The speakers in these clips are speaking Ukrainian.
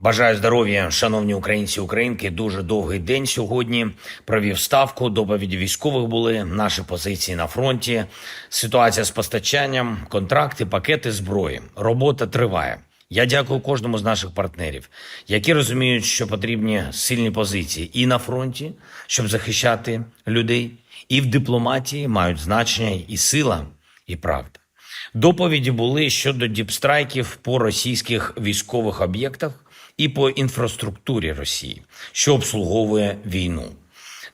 Бажаю здоров'я, шановні українці українки. Дуже довгий день сьогодні. Провів ставку. Доповіді військових були наші позиції на фронті. Ситуація з постачанням, контракти, пакети зброї. Робота триває. Я дякую кожному з наших партнерів, які розуміють, що потрібні сильні позиції і на фронті, щоб захищати людей, і в дипломатії мають значення і сила, і правда. Доповіді були щодо діпстрайків по російських військових об'єктах і по інфраструктурі Росії, що обслуговує війну.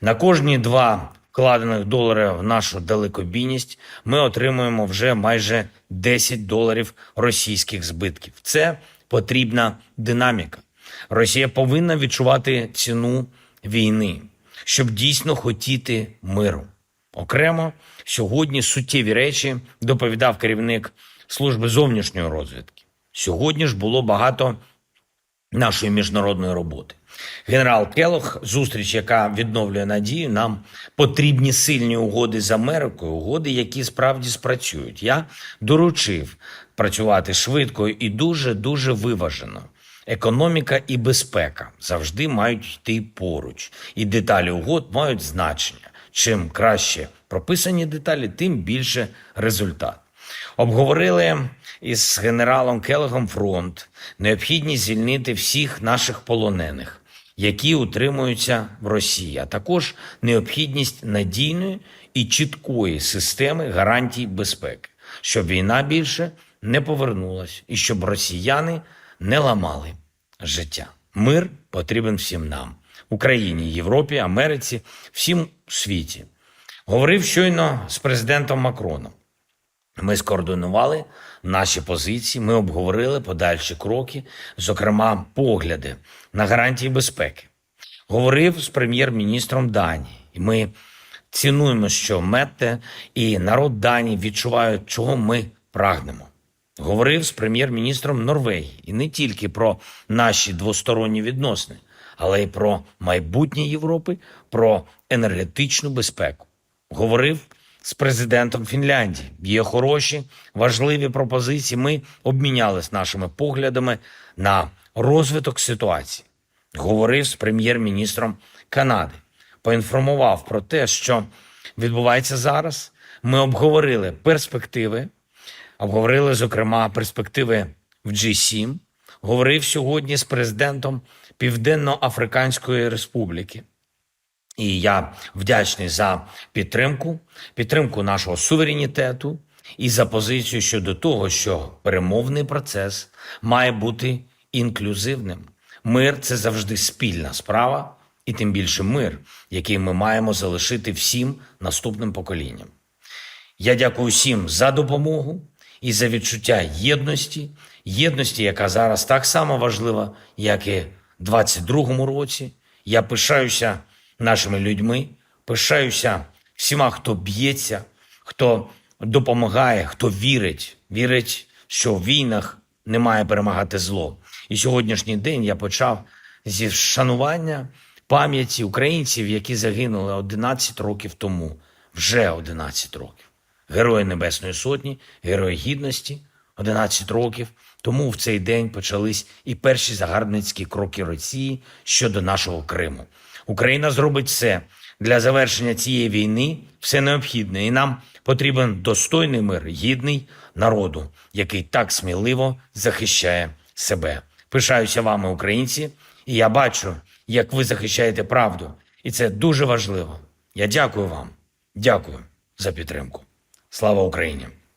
На кожні два вкладених долари в нашу далекобійність ми отримуємо вже майже 10 доларів російських збитків. Це потрібна динаміка. Росія повинна відчувати ціну війни, щоб дійсно хотіти миру. Окремо сьогодні суттєві речі доповідав керівник служби зовнішньої розвідки. Сьогодні ж було багато нашої міжнародної роботи. Генерал Келох, зустріч, яка відновлює надію, нам потрібні сильні угоди з Америкою, угоди, які справді спрацюють. Я доручив працювати швидко і дуже дуже виважено. Економіка і безпека завжди мають йти поруч, і деталі угод мають значення. Чим краще прописані деталі, тим більше результат. Обговорили із генералом Келегом фронт, необхідність звільнити всіх наших полонених, які утримуються в Росії, а також необхідність надійної і чіткої системи гарантій безпеки, щоб війна більше не повернулась і щоб росіяни не ламали життя. Мир потрібен всім нам, Україні, Європі, Америці, всім світі. Говорив щойно з президентом Макроном. Ми скоординували наші позиції, ми обговорили подальші кроки, зокрема, погляди на гарантії безпеки. Говорив з прем'єр-міністром Данії, і ми цінуємо, що Метте і народ Данії відчувають, чого ми прагнемо. Говорив з прем'єр-міністром Норвегії і не тільки про наші двосторонні відносини, але й про майбутнє Європи, про енергетичну безпеку. Говорив з президентом Фінляндії. Є хороші, важливі пропозиції. Ми обмінялись нашими поглядами на розвиток ситуації. Говорив з прем'єр-міністром Канади, поінформував про те, що відбувається зараз. Ми обговорили перспективи, обговорили, зокрема, перспективи в G7. Говорив сьогодні з президентом Південно-Африканської Республіки. І я вдячний за підтримку, підтримку нашого суверенітету і за позицію щодо того, що перемовний процес має бути інклюзивним. Мир це завжди спільна справа, і тим більше мир, який ми маємо залишити всім наступним поколінням. Я дякую всім за допомогу і за відчуття єдності, єдності, яка зараз так само важлива, як і в 22-му році. Я пишаюся нашими людьми, пишаюся всіма, хто б'ється, хто допомагає, хто вірить, вірить, що в війнах не має перемагати зло. І сьогоднішній день я почав зі вшанування пам'яті українців, які загинули 11 років тому, вже 11 років. Герої Небесної Сотні, Герої Гідності, 11 років. Тому в цей день почались і перші загарбницькі кроки Росії щодо нашого Криму. Україна зробить все для завершення цієї війни, все необхідне, і нам потрібен достойний мир, гідний народу, який так сміливо захищає себе. Пишаюся вами, українці, і я бачу, як ви захищаєте правду, і це дуже важливо. Я дякую вам, дякую за підтримку. Слава Україні!